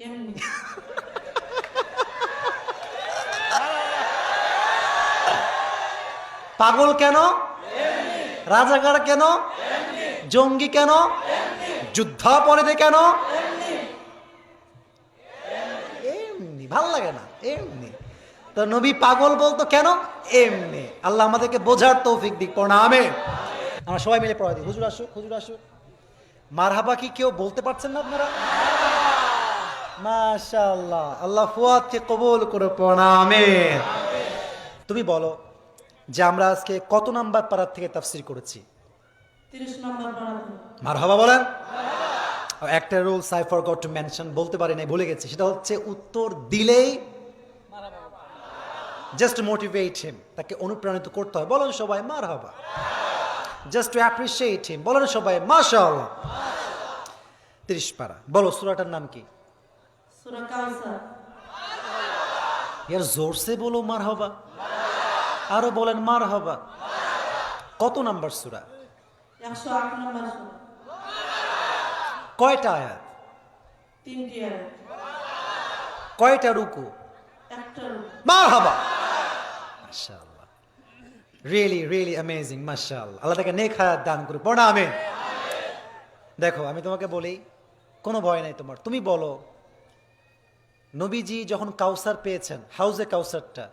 এমনি পাগল কেন? রাজাকার কেন? জঙ্গি কেন? যুদ্ধাপরাধী কেন? এমনি ভালো লাগে না এমনি। তো নবী পাগল বলতো কেন? এমনি। আল্লাহ আমাদেরকে বোঝার তৌফিক দিক প্রণামে আমরা সবাই মিলে পড়া দিই। হুজুর আসুক হুজুর আসুক। মারহাবা কি কেউ বলতে পারছেন না আপনারা? মাশাআল্লাহ। আল্লাহ ফুয়াদকে কবুল করে প্রণামে তুমি বলো যে আমরা আজকে কত নাম্বার পাড়ার থেকে তাফসির করেছি? মার হবা বলেন। একটা rule Sai for goat to mention বলতে পারি নাই ভুলে গেছি। সেটা হচ্ছে উত্তর দিলেই জাস্ট মোটিভেট হিম তাকে অনুপ্রাণিত করতে হয়। বলেন সবাই মার হবা জাস্ট টু অ্যাপ্রিসিয়েট হিম বলেন সবাই মাশাআল্লাহ। তিরিশ পারা বলো সুরাটার নাম কি? সুরা কাউসার। ইয়ার জোরসে বলো মার হবা আরও বলেন মার হবা কত নাম্বার সুরা? একশো আট নম্বর সুরা। কয়টা আয়াত? তিনটি আয়াত। কয়টা রুকু? একটা। মার হবা মাশাআল্লাহ। রিয়েলি রিয়েলি অ্যামেজিং মাশাআল্লাহ। আল্লাহ তাকে নেক হায়াত দান করে পড়া আমিন। দেখো আমি তোমাকে বলি কোনো ভয় নাই তোমার। তুমি বলো নবীজি যখন কাউসার পেয়েছেন, হাউজে কাউসারটা,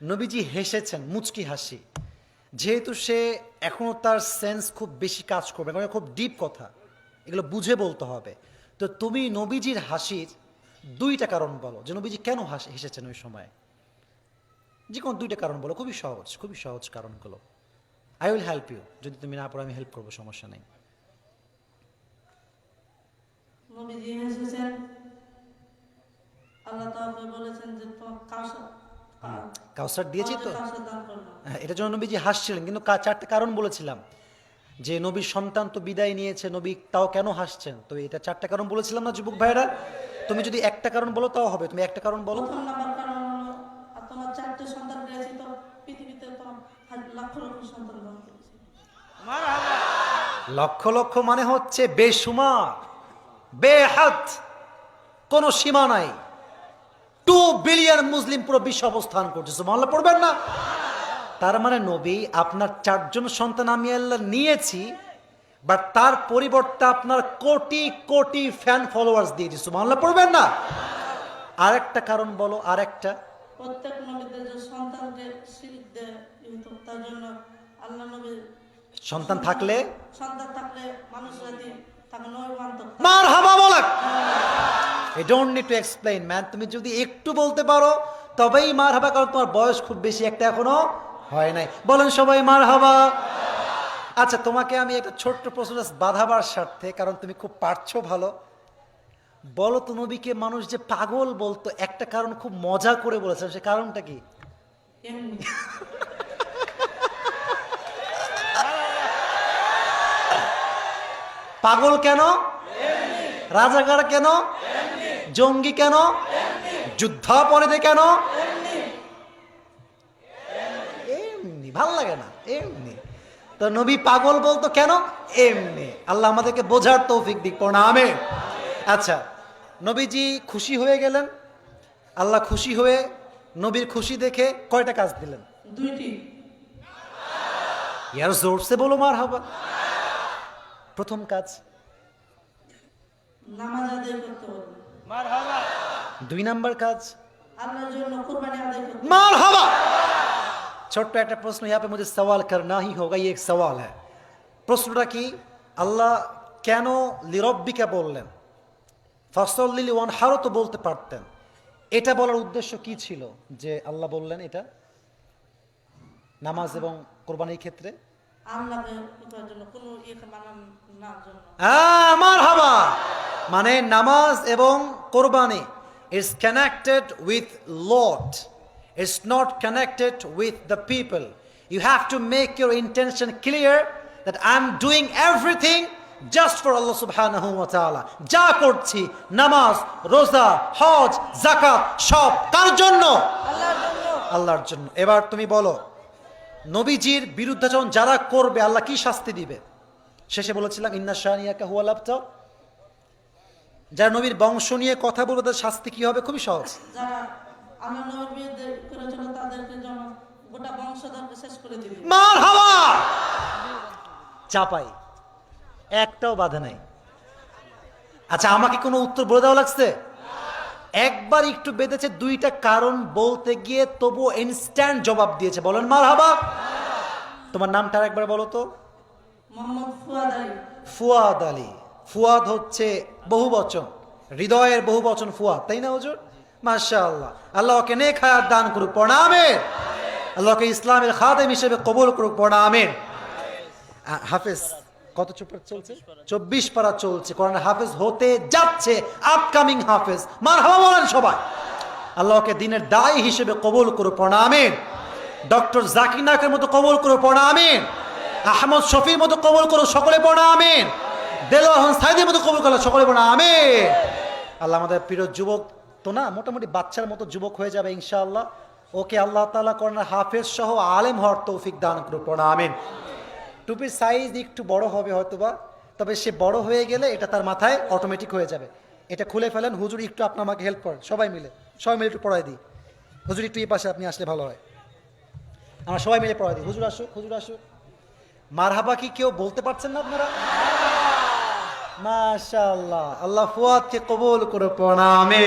নবীজি হেসেছেন, মুচকি হাসি। যেহেতু সে এখনও তার সেন্স খুব বেশি কাজ করবে, কারণ খুব ডিপ কথা, এগুলো বুঝে বলতে হবে। তো তুমি নবীজির হাসির দুইটা কারণ বলো, যে নবীজি কেন হাসি, হেসেছেন ওই সময়? যে কোনো দুইটা কারণ বলো, খুবই সহজ খুবই সহজ কারণগুলো। আই উইল হেল্প ইউ যদি তুমি না পড়ো আমি হেল্প করব, সমস্যা নেই। নবীজি হেসেছেন আল্লাহ তাআলা বলেছেন যে কাউসার দিয়েছি তো। হ্যাঁ এটার জন্য নবীজি হাসছিলেন কিন্তু কা- চারটে কারণ বলেছিলাম। যে নবীর সন্তান তো বিদায় নিয়েছে নবী তাও কেন হাসছেন? তো এটা চারটা কারণ বলেছিলাম না যুবক ভাইরা তুমি যদি একটা কারণ বলো তাও হবে। তুমি একটা কারণ বলো। তো লক্ষ লক্ষ মানে হচ্ছে বেসুমার বেহাত কোনো সীমা নাই। টু বিলিয়ন মুসলিম পুরো বিশ্ব অবস্থান করছে। সুবহানাল্লাহ পড়বেন না। তার মানে নবী আপনার চারজন সন্তান আমি আল্লাহ নিয়েছি বাট তার পরিবর্তে আপনার কোটি কোটি ফ্যান ফলোয়ার্স দিয়েছি। সুবহানাল্লাহ পড়বেন না। আরেকটা কারণ বলো আরেকটা। প্রত্যেক নবীদের যে সন্তানকে শিরিক দেয় কিন্তু তার জন্য আল্লাহ নবী সন্তান থাকলে? সন্তান থাকলে মানুষ মার হাবা। বলে এই don't need to explain man তুমি যদি একটু বলতে পারো তবেই মার হাবা কারণ তোমার বয়স খুব বেশি একটা এখনও হয় নাই। বলেন সবাই মার হাবা আচ্ছা তোমাকে আমি একটা ছোট্ট প্রশ্ন বাধাবার স্বার্থে কারণ তুমি খুব পারছ ভালো। বলো তো নবীকে মানুষ যে পাগল বলতো একটা কারণ খুব মজা করে বলেছে সে কারণটা কি? পাগল কেন? রাজাকার কেন? জঙ্গি কেন? যুদ্ধাপরাধী কেন? এমনি ভালো লাগে না এমনি। তো নবী পাগল বলতো কেন? এমনি। আল্লাহ আমাদেরকে বোঝার তৌফিক দিক প্রণামে আচ্ছা নবীজি খুশি হয়ে গেলেন। আল্লাহ খুশি হয়ে নবীর খুশি দেখে কয়টা কাজ দিলেন? দুইটি। ইয়ার জোরসে বলো মার হবা প্রথম কাজ? দুই নাম্বার কাজ? মার ছোট্ট একটা প্রশ্ন ইয়াপে মুঝে সওয়াল করনা হি হোগা ইয়ে এক সওয়াল হ্যাঁ প্রশ্নটা কি? আল্লাহ কেন লিরব্বিকে বললেন? ফসল লিলি ওয়ান হারও তো বলতে পারতেন। এটা বলার উদ্দেশ্য কি ছিল? যে আল্লাহ বললেন এটা? নামাজ এবং কোরবানির ক্ষেত্রে? ইয়ে আমার হাবা মানে নামাজ এবং কোরবানি is connected with lord it's not connected with the people you have to make your intention clear that I am doing everything just for Allah সুবহানাহু ওয়া তাআলা যা করছি নামাজ রোজা হজ যাকাত সব কার জন্য? আল্লাহর জন্য। আল্লাহর জন্য। এবার তুমি বলো নবীজির বিরুদ্ধাচরণ যারা করবে আল্লাহ কি শাস্তি দিবে? শেষে বলেছিলাম ইন্না শানিয়াকা হুয়াল আবতার যারা নবীর বংশ নিয়ে কথা বলবে তাদের শাস্তি কি হবে? খুবই সহজ। মার হাওয়া চাপাই। একটাও বাধা নাই। আচ্ছা আমাকে কোনো উত্তর বলে দেওয়া লাগছে? একবার একটু বেঁধেছে দুইটা কারণ বলতে গিয়ে তবু ইনস্ট্যান্ট জবাব দিয়েছে। বলেন মার হাবা তোমার নামটা একবার বলো তো। ফুয়াদ আলী। ফুয়াদ হচ্ছে বহু বচন হৃদয়ের বহু বচন ফুয়াদ তাই না হুজুর? মাশা আল্লাহ আল্লাহকে নেক হায়াত দান করুক প্রণামের আল্লাহকে ইসলামের খাদেম হিসেবে কবুল করুক প্রণামের হাফেজ কত চুপার চলছে? চব্বিশ পারা চলছে। কোরআন হাফেজ হতে যাচ্ছে আপকামিং হাফেজ। মার বলেন সবাই। আল্লাহকে দিনের দায়ী হিসেবে কবুল করো প্রণামেন ডক্টর জাকির নায়কের মতো কবুল করো প্রণামেন আহমদ শফির মতো কবুল করো সকলে প্রণামেন দেলোয়ার সাইদের মতো কবল করো সকলে প্রণামেন আল্লাহ আমাদের প্রিয় যুবক তো না, মোটামুটি বাচ্চার মতো যুবক হয়ে যাবে ইনশাআল্লাহ। ওকে আল্লাহ তালা করেন হাফেজ সহ আলেম হওয়ার তৌফিক দান করো প্রণামেন টুপির সাইজ একটু বড় হবে হয়তোবা, তবে সে বড় হয়ে গেলে এটা তার মাথায় অটোমেটিক হয়ে যাবে। এটা খুলে ফেলেন, হুজুর একটু আপনি আমাকে হেল্প করেন, সবাই মিলে সবাই মিলে একটু পড়াই দিই। হুজুর একটু এই পাশে আপনি আসলে ভালো হয়। আমরা সবাই মিলে পড়াই দিই। হুজুর আসুক হুজুর আসুক। মারহাবা কি কেউ বলতে পারছেন না আপনারা? মাশাআল্লাহ। আল্লাহ ফুয়াদকে কবুল করে প্রণামে